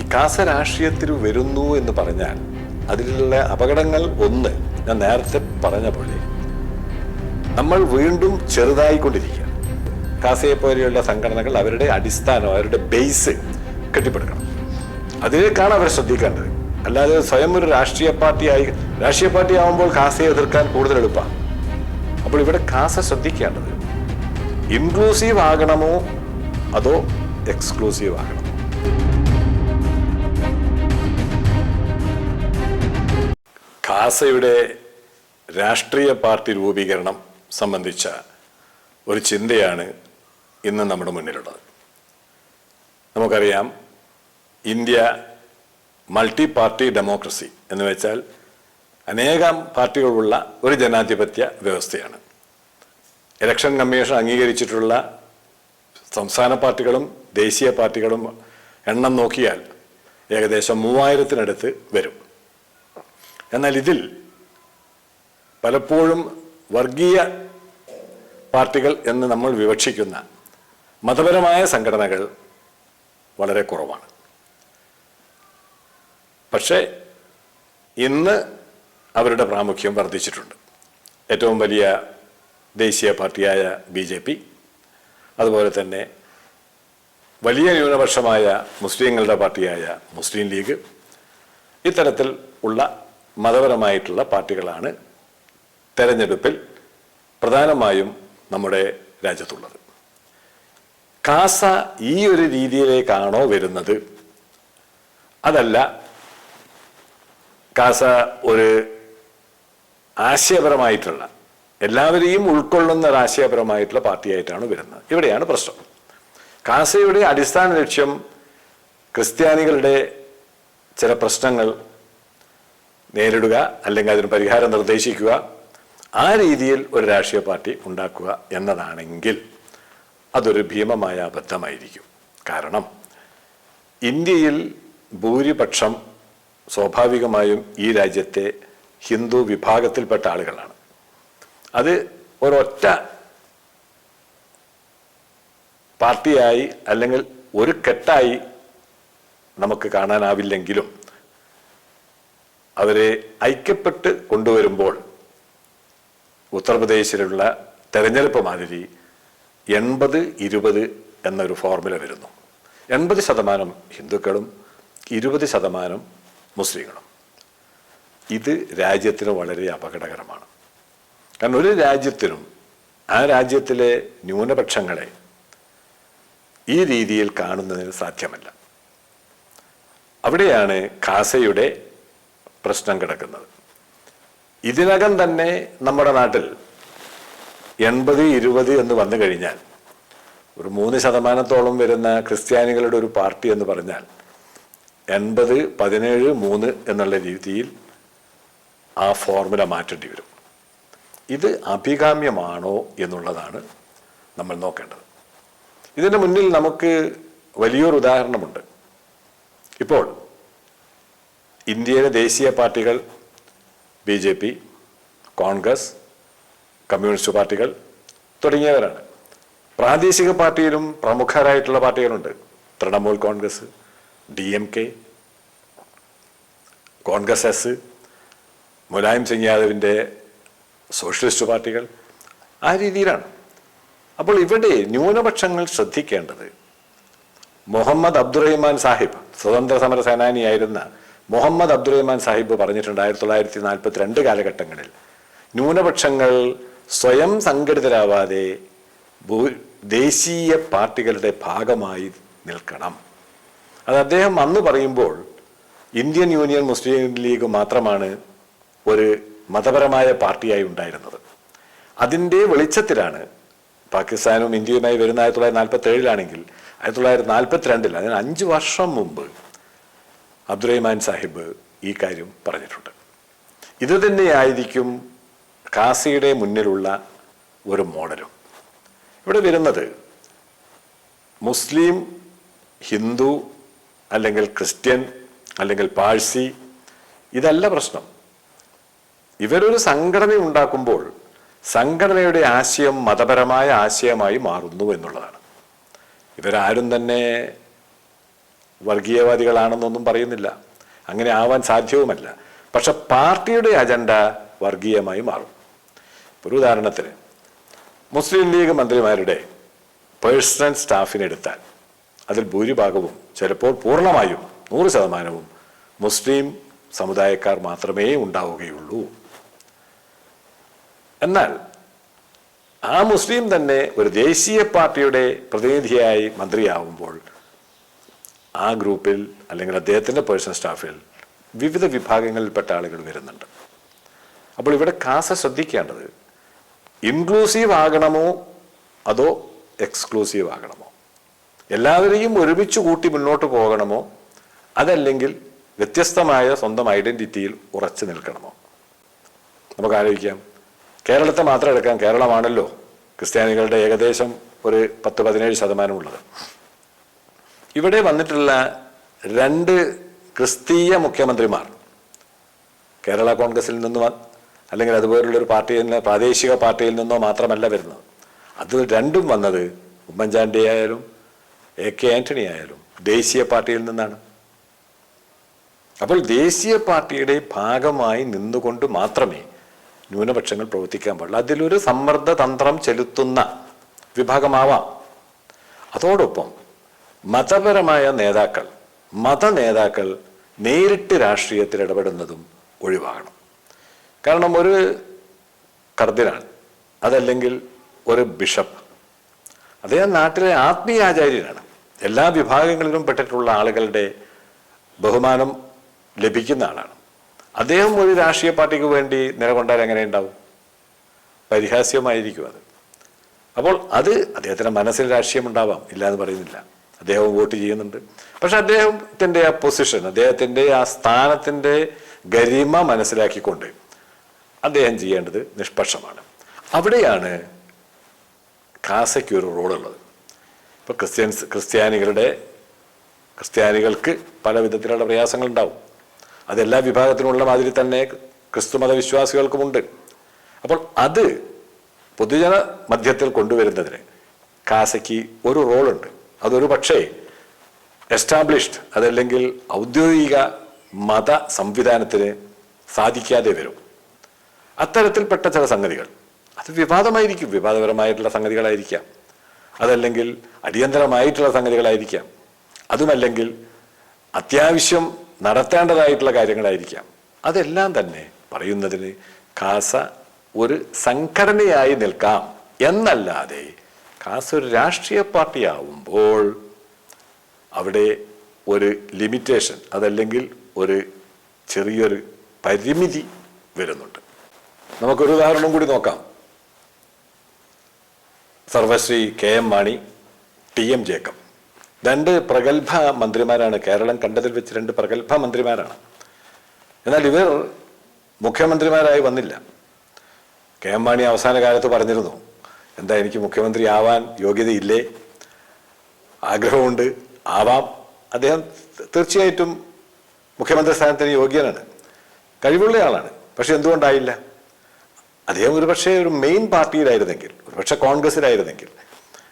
ഈ കാസ രാഷ്ട്രീയത്തിൽ വരുന്നു എന്ന് പറഞ്ഞാൽ അതിലുള്ള അപകടങ്ങൾ ഒന്ന് ഞാൻ നേരത്തെ പറഞ്ഞ പോലെ നമ്മൾ വീണ്ടും ചെറുതായിക്കൊണ്ടിരിക്കുക. കാസയെ പോലെയുള്ള സംഘടനകൾ അവരുടെ അടിസ്ഥാനം അവരുടെ ബേസ് കെട്ടിപ്പടുക്കണം. അതിലേക്കാണ് അവർ ശ്രദ്ധിക്കേണ്ടത്. അല്ലാതെ സ്വയം ഒരു രാഷ്ട്രീയ പാർട്ടിയായി രാഷ്ട്രീയ പാർട്ടി ആവുമ്പോൾ കാസയെ എതിർക്കാൻ കൂടുതൽ എളുപ്പമാണ് അപ്പോൾ ഇവിടെ കാസ ശ്രദ്ധിക്കേണ്ടത് ഇൻക്ലൂസീവ് ആകണമോ അതോ എക്സ്ക്ലൂസീവ് ആകണമോ? ഖാസയുടെ രാഷ്ട്രീയ പാർട്ടി രൂപീകരണം സംബന്ധിച്ച ഒരു ചിന്തയാണ് ഇന്ന് നമ്മുടെ മുന്നിലുള്ളത്. നമുക്കറിയാം ഇന്ത്യ മൾട്ടി പാർട്ടി ഡെമോക്രസി എന്ന് വെച്ചാൽ അനേകം പാർട്ടികളുള്ള ഒരു ജനാധിപത്യ വ്യവസ്ഥയാണ്. ഇലക്ഷൻ കമ്മീഷൻ അംഗീകരിച്ചിട്ടുള്ള സംസ്ഥാന പാർട്ടികളും ദേശീയ പാർട്ടികളും എണ്ണം നോക്കിയാൽ ഏകദേശം മൂവായിരത്തിനടുത്ത് വരും. എന്നാൽ ഇതിൽ പലപ്പോഴും വർഗീയ പാർട്ടികൾ എന്ന് നമ്മൾ വിവക്ഷിക്കുന്ന മതപരമായ സംഘടനകൾ വളരെ കുറവാണ്. പക്ഷേ ഇന്ന് അവരുടെ പ്രാമുഖ്യം വർദ്ധിച്ചിട്ടുണ്ട്. ഏറ്റവും വലിയ ദേശീയ പാർട്ടിയായ ബി ജെ പി അതുപോലെ തന്നെ വലിയ ന്യൂനപക്ഷമായ മുസ്ലിങ്ങളുടെ പാർട്ടിയായ മുസ്ലിം ലീഗ് ഇത്തരത്തിൽ ഉള്ള മതപരമായിട്ടുള്ള പാർട്ടികളാണ് തെരഞ്ഞെടുപ്പിൽ പ്രധാനമായും നമ്മുടെ രാജ്യത്തുള്ളത്. കാസ ഈ ഒരു രീതിയിലേക്കാണോ വരുന്നത്? അതല്ല കാസ ഒരു ആശയപരമായിട്ടുള്ള എല്ലാവരെയും ഉൾക്കൊള്ളുന്ന ഒരു ആശയപരമായിട്ടുള്ള പാർട്ടിയായിട്ടാണ് വരുന്നത്. ഇവിടെയാണ് പ്രശ്നം. കാസയുടെ അടിസ്ഥാന ലക്ഷ്യം ക്രിസ്ത്യാനികളുടെ ചില പ്രശ്നങ്ങൾ നേരിടുക അല്ലെങ്കിൽ അതിന് പരിഹാരം നിർദ്ദേശിക്കുക. ആ രീതിയിൽ ഒരു രാഷ്ട്രീയ പാർട്ടി ഉണ്ടാക്കുക എന്നതാണെങ്കിൽ അതൊരു ഭീമമായ അബദ്ധമായിരിക്കും. കാരണം ഇന്ത്യയിൽ ഭൂരിപക്ഷം സ്വാഭാവികമായും ഈ രാജ്യത്തെ ഹിന്ദു വിഭാഗത്തിൽപ്പെട്ട ആളുകളാണ്. അത് ഒരൊറ്റ പാർട്ടിയായി അല്ലെങ്കിൽ ഒരു കെട്ടായി നമുക്ക് കാണാനാവില്ലെങ്കിലും അവരെ ഐക്യപ്പെട്ട് കൊണ്ടുവരുമ്പോൾ ഉത്തർപ്രദേശിലുള്ള തെരഞ്ഞെടുപ്പ് മാതിരി എൺപത് ഇരുപത് എന്നൊരു ഫോർമുല വരുന്നു. എൺപത് ശതമാനം ഹിന്ദുക്കളും ഇരുപത് ശതമാനം മുസ്ലിങ്ങളും. ഇത് രാജ്യത്തിന് വളരെ അപകടകരമാണ്. കാരണം ഒരു രാജ്യത്തിനും ആ രാജ്യത്തിലെ ന്യൂനപക്ഷങ്ങളെ ഈ രീതിയിൽ കാണുന്നതിന് സാധ്യമല്ല. അവിടെയാണ് ഖാസയുടെ പ്രശ്നം കിടക്കുന്നത്. ഇതിനകം തന്നെ നമ്മുടെ നാട്ടിൽ എൺപത് ഇരുപത് എന്ന് വന്നു കഴിഞ്ഞാൽ ഒരു മൂന്ന് ശതമാനത്തോളം വരുന്ന ക്രിസ്ത്യാനികളുടെ ഒരു പാർട്ടി എന്ന് പറഞ്ഞാൽ എൺപത് പതിനേഴ് മൂന്ന് എന്നുള്ള രീതിയിൽ ആ ഫോർമുല മാറ്റേണ്ടി വരും. ഇത് അഭികാമ്യമാണോ എന്നുള്ളതാണ് നമ്മൾ നോക്കേണ്ടത്. ഇതിന് മുന്നിൽ നമുക്ക് വലിയൊരു ഉദാഹരണമുണ്ട്. ഇപ്പോൾ ഇന്ത്യയിലെ ദേശീയ പാർട്ടികൾ B J P Congress communist പാർട്ടികൾ തുടങ്ങിയവരാണ്. പ്രാദേശിക പാർട്ടിയിലും പ്രമുഖരായിട്ടുള്ള പാർട്ടികളുണ്ട്. Trinamool Congress D M K Congress S Mulayam Singh യാദവിന്റെ സോഷ്യലിസ്റ്റ് പാർട്ടികൾ ആ രീതിയിലാണ്. അപ്പോൾ ഇവിടെ ന്യൂനപക്ഷങ്ങൾ ശ്രദ്ധിക്കേണ്ടത് മുഹമ്മദ് അബ്ദുറഹിമാൻ സാഹിബ് സ്വതന്ത്ര സമര സേനാനിയായിരുന്ന മുഹമ്മദ് അബ്ദുറഹ്മാൻ സാഹിബ് പറഞ്ഞിട്ടുണ്ട് ആയിരത്തി തൊള്ളായിരത്തി നാൽപ്പത്തി രണ്ട് കാലഘട്ടങ്ങളിൽ. ന്യൂനപക്ഷങ്ങൾ സ്വയം സംഘടിതരാവാതെ ദേശീയ പാർട്ടികളുടെ ഭാഗമായി നിൽക്കണം. അത് അദ്ദേഹം അന്ന് പറയുമ്പോൾ ഇന്ത്യൻ യൂണിയൻ മുസ്ലിം ലീഗ് മാത്രമാണ് ഒരു മതപരമായ പാർട്ടിയായി ഉണ്ടായിരുന്നത്. അതിന്റെ വെളിച്ചത്തിലാണ് പാകിസ്ഥാനും ഇന്ത്യയുമായി വരുന്ന ആയിരത്തി തൊള്ളായിരത്തി നാൽപ്പത്തി ഏഴിലാണെങ്കിൽ ആയിരത്തി തൊള്ളായിരത്തി നാൽപ്പത്തിരണ്ടിൽ അതിന് അഞ്ച് വർഷം മുമ്പ് അബ്ദുറഹിമാൻ സാഹിബ് ഈ കാര്യം പറഞ്ഞിട്ടുണ്ട്. ഇത് തന്നെയായിരിക്കും കാസിയുടെ മുന്നിലുള്ള ഒരു മോഡലും. ഇവിടെ വരുന്നത് മുസ്ലിം ഹിന്ദു അല്ലെങ്കിൽ ക്രിസ്ത്യൻ അല്ലെങ്കിൽ പാഴ്സി ഇതല്ല പ്രശ്നം. ഇവരൊരു സംഘടന ഉണ്ടാക്കുമ്പോൾ സംഘടനയുടെ ആശയം മതപരമായ ആശയമായി മാറുന്നു എന്നുള്ളതാണ്. ഇവരാരും തന്നെ വർഗീയവാദികളാണെന്നൊന്നും പറയുന്നില്ല. അങ്ങനെ ആവാൻ സാധ്യവുമല്ല. പക്ഷെ പാർട്ടിയുടെ അജണ്ട വർഗീയമായി മാറും. ഒരു ഉദാഹരണത്തിന് മുസ്ലിം ലീഗ് മന്ത്രിമാരുടെ പേഴ്സണൽ സ്റ്റാഫിനെടുത്താൽ അതിൽ ഭൂരിഭാഗവും ചിലപ്പോൾ പൂർണമായും നൂറ് ശതമാനവും മുസ്ലിം സമുദായക്കാർ മാത്രമേ ഉണ്ടാവുകയുള്ളൂ. എന്നാൽ ആ മുസ്ലിം തന്നെ ഒരു ദേശീയ പാർട്ടിയുടെ പ്രതിനിധിയായി മന്ത്രിയാവുമ്പോൾ ആ ഗ്രൂപ്പിൽ അല്ലെങ്കിൽ അദ്ദേഹത്തിന്റെ പേഴ്സണൽ സ്റ്റാഫിൽ വിവിധ വിഭാഗങ്ങളിൽപ്പെട്ട ആളുകൾ വരുന്നുണ്ട്. അപ്പോൾ ഇവിടെ കാസ ശ്രദ്ധിക്കേണ്ടത് ഇൻക്ലൂസീവ് ആകണമോ അതോ എക്സ്ക്ലൂസീവ് ആകണമോ? എല്ലാവരെയും ഒരുമിച്ച് കൂട്ടി മുന്നോട്ട് പോകണമോ? അതല്ലെങ്കിൽ വ്യത്യസ്തമായ സ്വന്തം ഐഡന്റിറ്റിയിൽ ഉറച്ചു നിൽക്കണമോ? നമുക്ക് ആലോചിക്കാം. കേരളത്തെ മാത്രം എടുക്കാം. കേരളമാണല്ലോ ക്രിസ്ത്യാനികളുടെ ഏകദേശം ഒരു പത്ത് പതിനേഴ് ശതമാനമുള്ളത്. ഇവിടെ വന്നിട്ടുള്ള രണ്ട് ക്രിസ്തീയ മുഖ്യമന്ത്രിമാർ കേരള കോൺഗ്രസിൽ നിന്ന് അല്ലെങ്കിൽ അതുപോലുള്ളൊരു പാർട്ടിയിൽ നിന്ന് പ്രാദേശിക പാർട്ടിയിൽ നിന്നോ മാത്രമല്ല വരുന്നത്. അത് രണ്ടും വന്നത് ഉമ്മൻചാണ്ടി ആയാലും എ കെ ആന്റണി ആയാലും ദേശീയ പാർട്ടിയിൽ നിന്നാണ്. അപ്പോൾ ദേശീയ പാർട്ടിയുടെ ഭാഗമായി നിന്നുകൊണ്ട് മാത്രമേ ന്യൂനപക്ഷങ്ങൾ പ്രവർത്തിക്കാൻ പാടുള്ളൂ. അതിലൊരു സമ്മർദ്ദ തന്ത്രം ചെലുത്തുന്ന വിഭാഗമാവാം. അതോടൊപ്പം മതപരമായ നേതാക്കൾ മത നേതാക്കൾ നേരിട്ട് രാഷ്ട്രീയത്തിൽ ഇടപെടുന്നതും ഒഴിവാകണം. കാരണം ഒരു കർദിനാൾ അതല്ലെങ്കിൽ ഒരു ബിഷപ്പ് അദ്ദേഹം നാട്ടിലെ ആത്മീയാചാര്യനാണ് എല്ലാ വിഭാഗങ്ങളിലും പെട്ടിട്ടുള്ള ആളുകളുടെ ബഹുമാനം ലഭിക്കുന്ന ആളാണ്. അദ്ദേഹം ഒരു രാഷ്ട്രീയ പാർട്ടിക്ക് വേണ്ടി നിലകൊണ്ടാൽ എങ്ങനെ ഉണ്ടാവും പരിഹാസ്യമായിരിക്കും അത്. അപ്പോൾ അത് അദ്ദേഹത്തിന്റെ മനസ്സിൽ രാഷ്ട്രീയം ഉണ്ടാവാം ഇല്ല എന്ന് പറയുന്നില്ല. അദ്ദേഹം വോട്ട് ചെയ്യുന്നുണ്ട്. പക്ഷെ അദ്ദേഹത്തിന്റെ ആ പൊസിഷൻ അദ്ദേഹത്തിന്റെ ആ സ്ഥാനത്തിന്റെ ഗരിമ മനസ്സിലാക്കിക്കൊണ്ട് അദ്ദേഹം ചെയ്യേണ്ടത് നിഷ്പക്ഷമാണ്. അവിടെയാണ് കാസയ്ക്ക് ഒരു റോളുള്ളത്. ഇപ്പോൾ ക്രിസ്ത്യൻസ് ക്രിസ്ത്യാനികളുടെ ക്രിസ്ത്യാനികൾക്ക് പല വിധത്തിലുള്ള പ്രയാസങ്ങൾ ഉണ്ടാവും അതെല്ലാ വിഭാഗത്തിനുമുള്ള മാതിരി തന്നെ ക്രിസ്തുമത വിശ്വാസികൾക്കുമുണ്ട് അപ്പോൾ അത് പൊതുജന മധ്യത്തിൽ കൊണ്ടുവരുന്നതിന് കാസയ്ക്ക് ഒരു റോളുണ്ട്. അതൊരു പക്ഷേ എസ്റ്റാബ്ലിഷ്ഡ് അതല്ലെങ്കിൽ ഔദ്യോഗിക മത സംവിധാനത്തിന് സാധിക്കാതെ വരും. അത്തരത്തിൽപ്പെട്ട ചില സംഗതികൾ. അത് വിവാദമായിരിക്കും. വിവാദപരമായിട്ടുള്ള സംഗതികളായിരിക്കാം. അതല്ലെങ്കിൽ അടിയന്തരമായിട്ടുള്ള സംഗതികളായിരിക്കാം. അതുമല്ലെങ്കിൽ അത്യാവശ്യം നടത്തേണ്ടതായിട്ടുള്ള കാര്യങ്ങളായിരിക്കാം. അതെല്ലാം തന്നെ പറയുന്നതിന് കാസ ഒരു സംഘടനയായി നിൽക്കാം. എന്നല്ലാതെ കാസ ഒരു രാഷ്ട്രീയ പാർട്ടിയാവുമ്പോൾ അവിടെ ഒരു ലിമിറ്റേഷൻ അതല്ലെങ്കിൽ ഒരു ചെറിയൊരു പരിമിതി വരുന്നുണ്ട്. നമുക്കൊരു ഉദാഹരണം കൂടി നോക്കാം. സർവശ്രീ K M Mani T M Jacob. രണ്ട് പ്രഗത്ഭ മന്ത്രിമാരാണ്. കേരളം കണ്ടതിൽ വെച്ച് രണ്ട് പ്രഗത്ഭ മന്ത്രിമാരാണ്. എന്നാൽ ഇവർ മുഖ്യമന്ത്രിമാരായി വന്നില്ല. കെ എം മാണി അവസാന കാലത്ത് പറഞ്ഞിരുന്നു എന്താ എനിക്ക് മുഖ്യമന്ത്രി ആവാൻ യോഗ്യതയില്ലേ? ആഗ്രഹമുണ്ട് ആവാം. അദ്ദേഹം തീർച്ചയായിട്ടും മുഖ്യമന്ത്രി സ്ഥാനത്തിന് യോഗ്യനാണ്. കഴിവുള്ള ആളാണ്. പക്ഷെ എന്തുകൊണ്ടായില്ല? അദ്ദേഹം ഒരു പക്ഷേ ഒരു മെയിൻ പാർട്ടിയിലായിരുന്നെങ്കിൽ ഒരു പക്ഷേ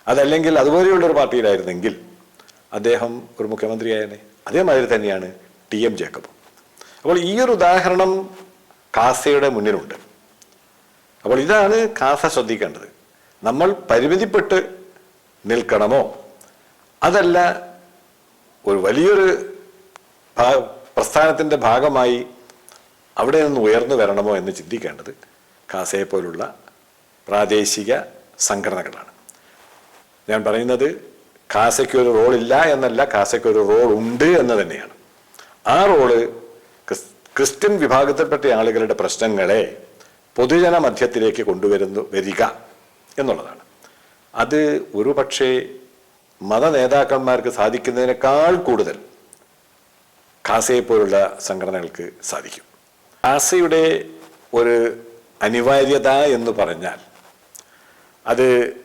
അതല്ലെങ്കിൽ അതുപോലെയുള്ള ഒരു പാർട്ടിയിലായിരുന്നെങ്കിൽ അദ്ദേഹം ഒരു മുഖ്യമന്ത്രിയായനെ. അതേമാതിരി തന്നെയാണ് ടി എം ജേക്കബ്. അപ്പോൾ ഈ ഒരു ഉദാഹരണം കാസയുടെ മുന്നിലുണ്ട്. അപ്പോൾ ഇതാണ് കാസ ശ്രദ്ധിക്കേണ്ടത്. നമ്മൾ പരിമിതിപ്പെട്ട് നിൽക്കണമോ? അതല്ല ഒരു വലിയൊരു പ്രസ്ഥാനത്തിന്റെ ഭാഗമായി അവിടെ നിന്ന് ഉയർന്നു വരണമോ എന്ന് ചിന്തിക്കേണ്ടത് കാസയെ പോലുള്ള പ്രാദേശിക സംഘടനകളാണ്. ഞാൻ പറയുന്നത് കാസയ്ക്കൊരു റോളില്ല എന്നല്ല കാസയ്ക്കൊരു റോൾ ഉണ്ട് എന്ന് തന്നെയാണ്. ആ റോൾ ക്രിസ്ത്യൻ വിഭാഗത്തിൽപ്പെട്ട ആളുകളുടെ പ്രശ്നങ്ങളെ പൊതുജന മധ്യത്തിലേക്ക് കൊണ്ടുവരുന്നു വരിക. എന്നുള്ളതാണ്. അത് ഒരു പക്ഷേ മത നേതാക്കന്മാർക്ക് സാധിക്കുന്നതിനേക്കാൾ കൂടുതൽ ഖാസയെ പോലുള്ള സംഘടനകൾക്ക് സാധിക്കും. ഖാസയുടെ ഒരു അനിവാര്യത എന്ന് പറഞ്ഞാൽ അത്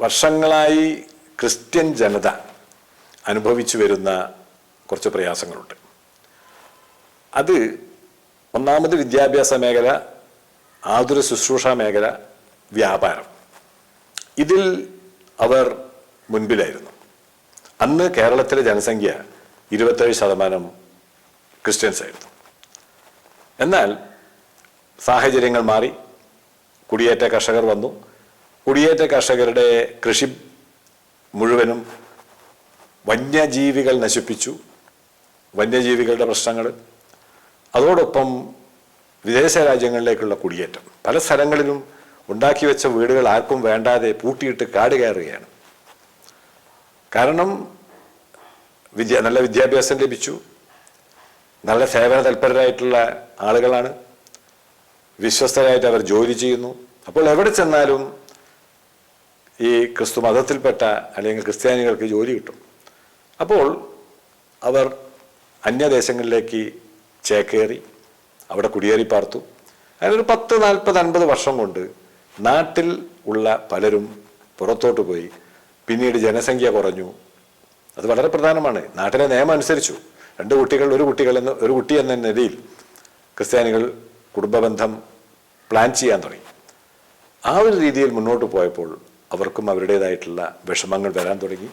വർഷങ്ങളായി ക്രിസ്ത്യൻ ജനത അനുഭവിച്ചു വരുന്ന കുറച്ച് പ്രയാസങ്ങളുണ്ട്. അത് ഒന്നാമത് വിദ്യാഭ്യാസ മേഖല ആതുര ശുശ്രൂഷ മേഖല വ്യാപാരം. ഇതിൽ അവർ മുൻപിലായിരുന്നു. അന്ന് കേരളത്തിലെ ജനസംഖ്യ ഇരുപത്തേഴ് ശതമാനം ക്രിസ്ത്യൻസ് ആയിരുന്നു. എന്നാൽ സാഹചര്യങ്ങൾ മാറി. കുടിയേറ്റ കർഷകർ വന്നു. കുടിയേറ്റ കർഷകരുടെ കൃഷി മുഴുവനും വന്യജീവികൾ നശിപ്പിച്ചു. വന്യജീവികളുടെ പ്രശ്നങ്ങൾ. അതോടൊപ്പം വിദേശ രാജ്യങ്ങളിലേക്കുള്ള കുടിയേറ്റം. പല സ്ഥലങ്ങളിലും ഉണ്ടാക്കി വെച്ച വീടുകൾ ആർക്കും വേണ്ടാതെ പൂട്ടിയിട്ട് കാട് കയറുകയാണ്. കാരണം വിദ്യ നല്ല വിദ്യാഭ്യാസം ലഭിച്ചു. നല്ല സേവന തൽപരരായിട്ടുള്ള ആളുകളാണ്. വിശ്വസ്തരായിട്ട് അവർ ജോലി ചെയ്യുന്നു. അപ്പോൾ എവിടെ ചെന്നാലും ഈ ക്രിസ്തു മതത്തിൽപ്പെട്ട അല്ലെങ്കിൽ ക്രിസ്ത്യാനികൾക്ക് ജോലി കിട്ടും. അപ്പോൾ അവർ അന്യദേശങ്ങളിലേക്ക് ചേക്കേറി അവിടെ കുടിയേറി പാർത്തു. അതിനൊരു പത്ത് നാൽപ്പത് അൻപത് വർഷം കൊണ്ട് നാട്ടിൽ ഉള്ള പലരും പുറത്തോട്ട് പോയി. പിന്നീട് ജനസംഖ്യ കുറഞ്ഞു. അത് വളരെ പ്രധാനമാണ്. നാട്ടിലെ നിയമം അനുസരിച്ചു. രണ്ട് കുട്ടികൾ ഒരു കുട്ടികൾ എന്ന ഒരു കുട്ടി എന്ന നിലയിൽ ക്രിസ്ത്യാനികൾ കുടുംബബന്ധം പ്ലാൻ ചെയ്യാൻ തുടങ്ങി. ആ ഒരു രീതിയിൽ മുന്നോട്ട് പോയപ്പോൾ അവർക്കും അവരുടേതായിട്ടുള്ള വിഷമങ്ങൾ വരാൻ തുടങ്ങി.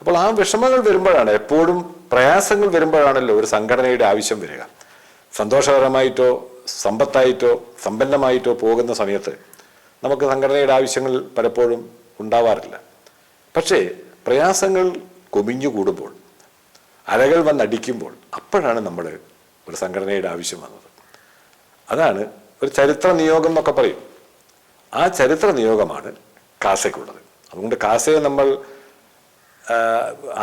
അപ്പോൾ ആ വിഷമങ്ങൾ വരുമ്പോഴാണ് എപ്പോഴും പ്രയാസങ്ങൾ വരുമ്പോഴാണല്ലോ ഒരു സംഘടനയുടെ ആവശ്യം വരിക. സന്തോഷകരമായിട്ടോ സമ്പത്തായിട്ടോ സമ്പന്നമായിട്ടോ പോകുന്ന സമയത്ത് നമുക്ക് സംഘടനയുടെ ആവശ്യങ്ങൾ പലപ്പോഴും ഉണ്ടാവാറില്ല. പക്ഷേ പ്രയാസങ്ങൾ കൊമിഞ്ഞു കൂടുമ്പോൾ അലകൾ വന്നടിക്കുമ്പോൾ അപ്പോഴാണ് നമ്മൾ ഒരു സംഘടനയുടെ ആവശ്യം വന്നത്. അതാണ് ഒരു ചരിത്ര നിയോഗം എന്നൊക്കെ പറയും. ആ ചരിത്ര നിയോഗമാണ് കാസയ്ക്കുള്ളത്. അതുകൊണ്ട് കാസയെ നമ്മൾ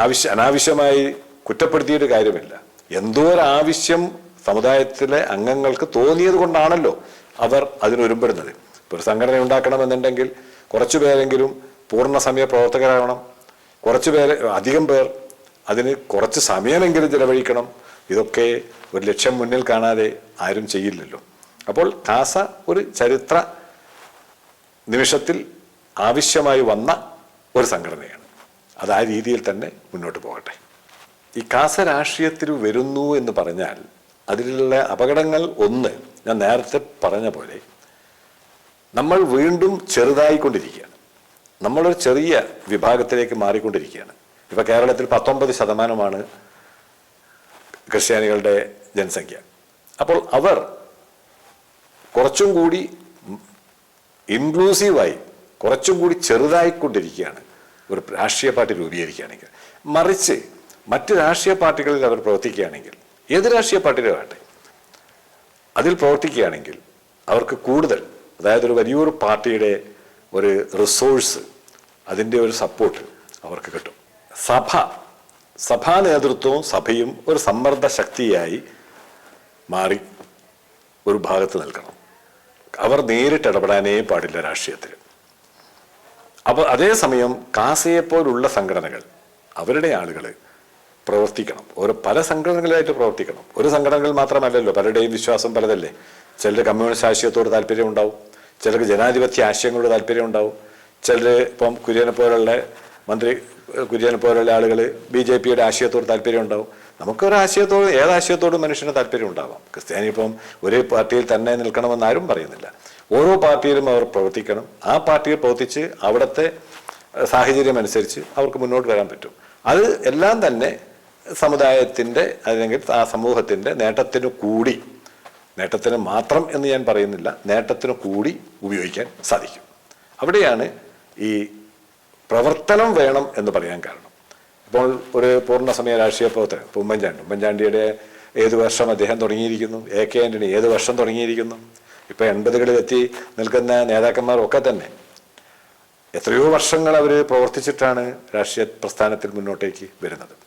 ആവശ്യ അനാവശ്യമായി കുറ്റപ്പെടുത്തിയിട്ട് കാര്യമില്ല. എന്തോ ഒരു ആവശ്യം സമുദായത്തിലെ അംഗങ്ങൾക്ക് തോന്നിയത് കൊണ്ടാണല്ലോ അവർ അതിനൊരുമ്പെടുന്നത്. ഇപ്പോൾ ഒരു സംഘടന ഉണ്ടാക്കണമെന്നുണ്ടെങ്കിൽ കുറച്ചു പേരെങ്കിലും പൂർണ സമയ പ്രവർത്തകരാകണം കുറച്ചു പേര് അധികം പേർ അതിന് കുറച്ച് സമയമെങ്കിലും ചിലവഴിക്കണം. ഇതൊക്കെ ഒരു ലക്ഷ്യം മുന്നിൽ കാണാതെ ആരും ചെയ്യില്ലല്ലോ. അപ്പോൾ കാസ ഒരു ചരിത്ര നിമിഷത്തിൽ ആവശ്യമായി വന്ന ഒരു സംഘടനയാണ്. അത് ആ രീതിയിൽ തന്നെ മുന്നോട്ട് പോകട്ടെ. ഈ കാസ രാഷ്ട്രീയത്തിൽ വരുന്നു എന്ന് പറഞ്ഞാൽ അതിലുള്ള അപകടങ്ങൾ ഒന്ന് ഞാൻ നേരത്തെ പറഞ്ഞ പോലെ നമ്മൾ വീണ്ടും ചെറുതായിക്കൊണ്ടിരിക്കുകയാണ്. നമ്മളൊരു ചെറിയ വിഭാഗത്തിലേക്ക് മാറിക്കൊണ്ടിരിക്കുകയാണ്. ഇപ്പൊ കേരളത്തിൽ പത്തൊമ്പത് ശതമാനമാണ് ക്രിസ്ത്യാനികളുടെ ജനസംഖ്യ. അപ്പോൾ അവർ കുറച്ചും കൂടി ഇൻക്ലൂസീവായി കുറച്ചും കൂടി ചെറുതായിക്കൊണ്ടിരിക്കുകയാണ്. ഒരു രാഷ്ട്രീയ പാർട്ടി രൂപീകരിക്കുകയാണെങ്കിൽ മറിച്ച് മറ്റ് രാഷ്ട്രീയ പാർട്ടികളിൽ അവർ പ്രവർത്തിക്കുകയാണെങ്കിൽ ഏത് രാഷ്ട്രീയ പാർട്ടിയിലാവട്ടെ അതിൽ പ്രവർത്തിക്കുകയാണെങ്കിൽ അവർക്ക് കൂടുതൽ അതായത് ഒരു വലിയൊരു പാർട്ടിയുടെ ഒരു റിസോഴ്സ് അതിന്റെ ഒരു സപ്പോർട്ട് അവർക്ക് കിട്ടും. സഭ സഭാ നേതൃത്വവും സഭയും ഒരു സമ്മർദ്ദ ശക്തിയായി മാറി ഒരു ഭാഗത്ത് നിൽക്കണം. അവർ നേരിട്ട് ഇടപെടാനേ പാടില്ല രാഷ്ട്രീയത്തിൽ. അപ്പോൾ അതേസമയം കാസയെപ്പോലുള്ള സംഘടനകൾ അവരുടെ ആളുകൾ പ്രവർത്തിക്കണം. ഒരു പല സംഘടനകളായിട്ട് പ്രവർത്തിക്കണം. ഒരു സംഘടനകൾ മാത്രമല്ലല്ലോ പലരുടെയും വിശ്വാസം പലതല്ലേ? ചിലർ കമ്മ്യൂണിസ്റ്റ് ആശയത്തോട് താല്പര്യം ഉണ്ടാവും ചിലർക്ക് ജനാധിപത്യ ആശയങ്ങളോട് താല്പര്യം ഉണ്ടാവും. ചിലർ ഇപ്പം കുര്യനെ പോലുള്ള മന്ത്രി കുര്യനെ പോലുള്ള ആളുകൾ ബി ജെ പിയുടെ ആശയത്തോട് താല്പര്യം ഉണ്ടാവും. നമുക്കൊരു ആശയത്തോട് ഏത് ആശയത്തോടും മനുഷ്യന് താല്പര്യം ഉണ്ടാവാം. ക്രിസ്ത്യാനി ഇപ്പം ഒരേ പാർട്ടിയിൽ തന്നെ നിൽക്കണമെന്ന് ആരും പറയുന്നില്ല. ഓരോ പാർട്ടിയിലും അവർ പ്രവർത്തിക്കണം. ആ പാർട്ടിയിൽ പ്രവർത്തിച്ച് അവിടുത്തെ സാഹചര്യം അനുസരിച്ച് അവർക്ക് മുന്നോട്ട് വരാൻ പറ്റും. അത് എല്ലാം തന്നെ സമുദായത്തിന്റെ അല്ലെങ്കിൽ ആ സമൂഹത്തിന്റെ നേട്ടത്തിനു കൂടി നേട്ടത്തിന് മാത്രം എന്ന് ഞാൻ പറയുന്നില്ല നേട്ടത്തിന് കൂടി ഉപയോഗിക്കാൻ സാധിക്കും. അവിടെയാണ് ഈ പ്രവർത്തനം വേണം എന്ന് പറയാൻ കാരണം. ഇപ്പോൾ ഒരു പൂർണ സമയ രാഷ്ട്രീയ പ്രവർത്തകൻ ഇപ്പോൾ ഉമ്മൻചാണ്ടി ഉമ്മൻചാണ്ടിയുടെ ഏത് വർഷം അദ്ദേഹം തുടങ്ങിയിരിക്കുന്നു? എ കെ ആന്റണി ഏത് വർഷം തുടങ്ങിയിരിക്കുന്നു? ഇപ്പോൾ എൺപതുകളിൽ എത്തി നിൽക്കുന്ന നേതാക്കന്മാരൊക്കെ തന്നെ. എത്രയോ വർഷങ്ങൾ അവർ പ്രവർത്തിച്ചിട്ടാണ് രാഷ്ട്രീയ പ്രസ്ഥാനത്തിൽ മുന്നോട്ടേക്ക് വരുന്നത്.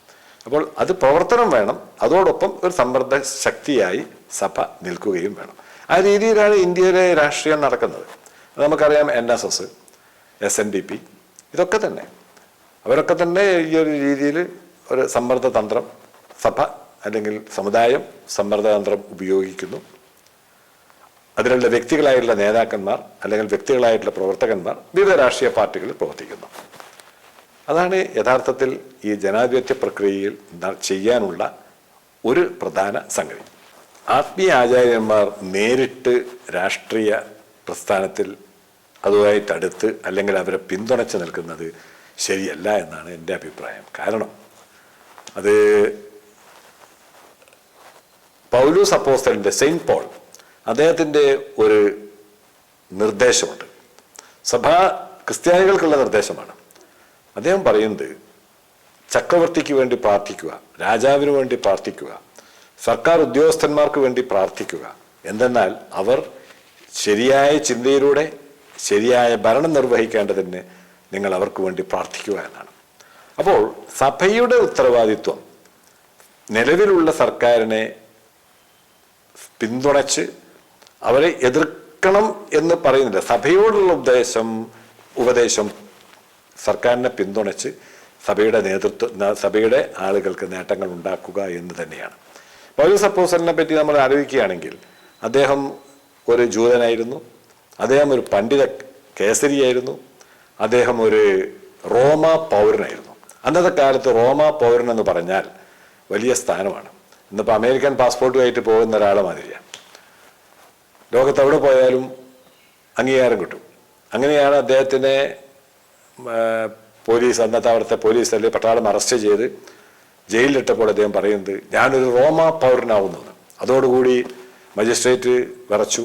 അപ്പോൾ അത് പ്രവർത്തനം വേണം. അതോടൊപ്പം ഒരു സമ്മർദ്ദ ശക്തിയായി സഭ നിൽക്കുകയും വേണം. ആ രീതിയിലാണ് ഇന്ത്യയിലെ രാഷ്ട്രീയം നടക്കുന്നത്. നമുക്കറിയാം N S S S N D P ഇതൊക്കെ തന്നെ. അവരൊക്കെ തന്നെ ഈ ഒരു രീതിയിൽ ഒരു സമ്മർദ്ദ തന്ത്രം സഭ അല്ലെങ്കിൽ സമുദായം സമ്മർദ്ദ തന്ത്രം ഉപയോഗിക്കുന്നു. അതിലുള്ള വ്യക്തികളായിട്ടുള്ള നേതാക്കന്മാർ അല്ലെങ്കിൽ വ്യക്തികളായിട്ടുള്ള പ്രവർത്തകന്മാർ വിവിധ രാഷ്ട്രീയ പാർട്ടികളിൽ പ്രവർത്തിക്കുന്നു. അതാണ് യഥാർത്ഥത്തിൽ ഈ ജനാധിപത്യ പ്രക്രിയയിൽ ചെയ്യാനുള്ള ഒരു പ്രധാന സംഗതി. ആത്മീയ ആചാര്യന്മാർ നേരിട്ട് രാഷ്ട്രീയ പ്രസ്ഥാനത്തിൽ അതുമായി അടുത്ത് അല്ലെങ്കിൽ അവരെ പിന്തുണച്ച് നിൽക്കുന്നത് ശരിയല്ല എന്നാണ് എന്റെ അഭിപ്രായം. കാരണം അത് പൗലൂസ് അപ്പോസ്തലിന്റെ സെയിന്റ് പോൾ അദ്ദേഹത്തിന്റെ ഒരു നിർദ്ദേശമുണ്ട്. സഭാ ക്രിസ്ത്യാനികൾക്കുള്ള നിർദ്ദേശമാണ്. അദ്ദേഹം പറയുന്നത് ചക്രവർത്തിക്ക് വേണ്ടി പ്രാർത്ഥിക്കുക രാജാവിന് വേണ്ടി പ്രാർത്ഥിക്കുക സർക്കാർ ഉദ്യോഗസ്ഥന്മാർക്ക് വേണ്ടി പ്രാർത്ഥിക്കുക. എന്തെന്നാൽ അവർ ശരിയായ ചിന്തയിലൂടെ ശരിയായ ഭരണം നിർവഹിക്കേണ്ടതിന് നിങ്ങൾ അവർക്ക് വേണ്ടി പ്രാർത്ഥിക്കുക എന്നാണ്. അപ്പോൾ സഭയുടെ ഉത്തരവാദിത്വം നിലവിലുള്ള സർക്കാരിനെ പിന്തുണച്ച് അവരെ എതിർക്കണം എന്ന് പറയുന്നില്ല. സഭയോടുള്ള ഉപദേശം ഉപദേശം സർക്കാരിനെ പിന്തുണച്ച് സഭയുടെ നേതൃത്വം സഭയുടെ ആളുകൾക്ക് നേട്ടങ്ങൾ ഉണ്ടാക്കുക എന്ന് തന്നെയാണ്. പൗലോസ് സപ്പോസലിനെ പറ്റി നമ്മൾ ആലോചിക്കുകയാണെങ്കിൽ അദ്ദേഹം ഒരു ജൂതനായിരുന്നു അദ്ദേഹം ഒരു പണ്ഡിത കേസരിയായിരുന്നു അദ്ദേഹം ഒരു റോമ പൗരനായിരുന്നു. അന്നത്തെ കാലത്ത് റോമ പൗരൻ എന്ന് പറഞ്ഞാൽ വലിയ സ്ഥാനമാണ്. ഇന്നിപ്പോൾ അമേരിക്കൻ പാസ്പോർട്ടുമായിട്ട് പോകുന്ന ഒരാളെ മാതിരിയാണ് ലോകത്ത് എവിടെ പോയാലും അംഗീകാരം കിട്ടും. അങ്ങനെയാണ് അദ്ദേഹത്തിനെ പോലീസ് അന്നത്തെ അവിടുത്തെ പോലീസ് അല്ലെങ്കിൽ പട്ടാളം അറസ്റ്റ് ചെയ്ത് ജയിലിലിട്ടപ്പോൾ അദ്ദേഹം പറയുന്നത് ഞാനൊരു റോമ പൗരനാവുന്നത് അതോടുകൂടി മജിസ്ട്രേറ്റ് വിറച്ചു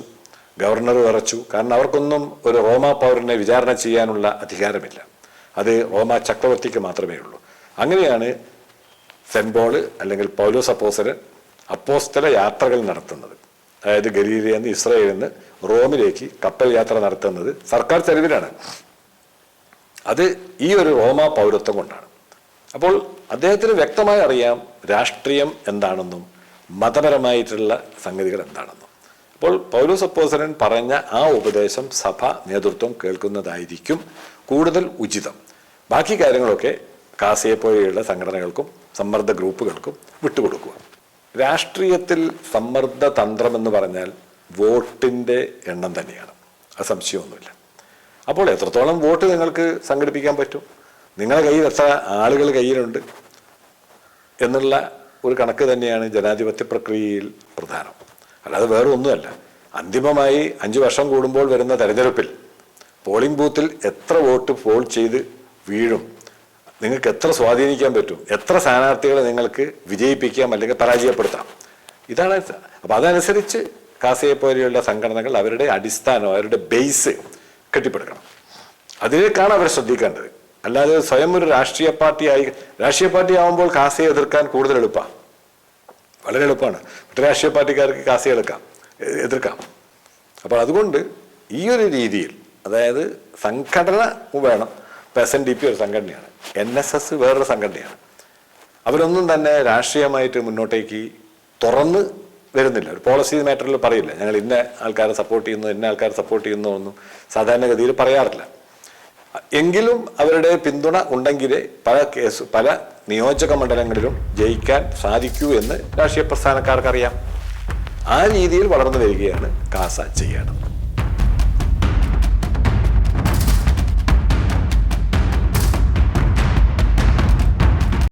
ഗവർണർ വിറച്ചു. കാരണം അവർക്കൊന്നും ഒരു റോമ പൗരനെ വിചാരണ ചെയ്യാനുള്ള അധികാരമില്ല. അത് റോമ ചക്രവർത്തിക്ക് മാത്രമേ ഉള്ളൂ. അങ്ങനെയാണ് സെൻബോൾ അല്ലെങ്കിൽ പൗലോസ് അപ്പോസര് അപ്പോസ്തല യാത്രകൾ നടത്തുന്നത്. അതായത് ഗലീലിയിൽ നിന്ന് ഇസ്രയേലിൽ നിന്ന് റോമിലേക്ക് കപ്പൽ യാത്ര നടത്തുന്നത് സർക്കാർ ചെലവിലാണ്. അത് ഈ ഒരു റോമ പൗരത്വം കൊണ്ടാണ്. അപ്പോൾ അദ്ദേഹത്തിന് വ്യക്തമായി അറിയാം രാഷ്ട്രീയം എന്താണെന്നും മതപരമായിട്ടുള്ള സംഗതികൾ എന്താണെന്നും. അപ്പോൾ പൗലോസ് അപ്പോസരൻ പറഞ്ഞ ആ ഉപദേശം സഭ നേതൃത്വം കേൾക്കുന്നതായിരിക്കും കൂടുതൽ ഉചിതം. ബാക്കി കാര്യങ്ങളൊക്കെ കാസയെ പോലെയുള്ള സംഘടനകൾക്കും സമ്മർദ്ദ ഗ്രൂപ്പുകൾക്കും വിട്ടുകൊടുക്കുക. രാഷ്ട്രീയത്തിൽ സമ്മർദ്ദ തന്ത്രം എന്ന് പറഞ്ഞാൽ വോട്ടിന്റെ എണ്ണം തന്നെയാണ്. അത് സംശയമൊന്നുമില്ല. അപ്പോൾ എത്രത്തോളം വോട്ട് നിങ്ങൾക്ക് സംഘടിപ്പിക്കാൻ പറ്റും? നിങ്ങളുടെ കയ്യിൽ എത്ര ആളുകൾ കയ്യിലുണ്ട്? എന്നുള്ള ഒരു കണക്ക് തന്നെയാണ് ജനാധിപത്യ പ്രക്രിയയിൽ പ്രധാനം. അല്ലാതെ വേറെ ഒന്നുമല്ല അന്തിമമായി അഞ്ച് വർഷം കൂടുമ്പോൾ വരുന്ന തെരഞ്ഞെടുപ്പിൽ പോളിംഗ് ബൂത്തിൽ എത്ര വോട്ട് പോൾ ചെയ്ത് വീഴും? നിങ്ങൾക്ക് എത്ര സ്വാധീനിക്കാൻ പറ്റും? എത്ര സ്ഥാനാർത്ഥികളെ നിങ്ങൾക്ക് വിജയിപ്പിക്കാം അല്ലെങ്കിൽ പരാജയപ്പെടുത്താം? ഇതാണ് അപ്പോൾ അതനുസരിച്ച് കാസയെ പോലെയുള്ള സംഘടനകൾ അവരുടെ അടിസ്ഥാനം അവരുടെ ബേസ് കെട്ടിപ്പടുക്കണം. അതിലേക്കാണ് അവർ ശ്രദ്ധിക്കേണ്ടത്. അല്ലാതെ സ്വയം ഒരു രാഷ്ട്രീയ പാർട്ടിയായി രാഷ്ട്രീയ പാർട്ടി ആവുമ്പോൾ കാസയെ എതിർക്കാൻ കൂടുതൽ എളുപ്പമാണ് വളരെ എളുപ്പമാണ്. മറ്റു രാഷ്ട്രീയ പാർട്ടിക്കാർക്ക് കാസയെ എടുക്കാം എതിർക്കാം. അപ്പോൾ അതുകൊണ്ട് ഈ ഒരു രീതിയിൽ അതായത് സംഘടന വേണം. ഇപ്പം എസ് എൻ ഡി പി ഒരു സംഘടനയാണ്. എൻ എസ് എസ് വേറൊരു സംഘടനയാണ്. അവരൊന്നും തന്നെ രാഷ്ട്രീയമായിട്ട് മുന്നോട്ടേക്ക് തുറന്ന് വരുന്നില്ല. ഒരു പോളിസി മാറ്ററിൽ പറയില്ല. ഞങ്ങൾ ഇന്ന ആൾക്കാരെ സപ്പോർട്ട് ചെയ്യുന്നു ഇന്ന ആൾക്കാരെ സപ്പോർട്ട് ചെയ്യുന്നു ഒന്നും സാധാരണഗതിയിൽ പറയാറില്ല. എങ്കിലും അവരുടെ പിന്തുണ ഉണ്ടെങ്കിലേ പല കേസ് പല നിയോജക മണ്ഡലങ്ങളിലും ജയിക്കാൻ സാധിക്കൂ എന്ന് രാഷ്ട്രീയ പ്രസ്ഥാനക്കാർക്കറിയാം. ആ രീതിയിൽ വളർന്നു വരികയാണ് കാസ ചെയ്യേണ്ടത്.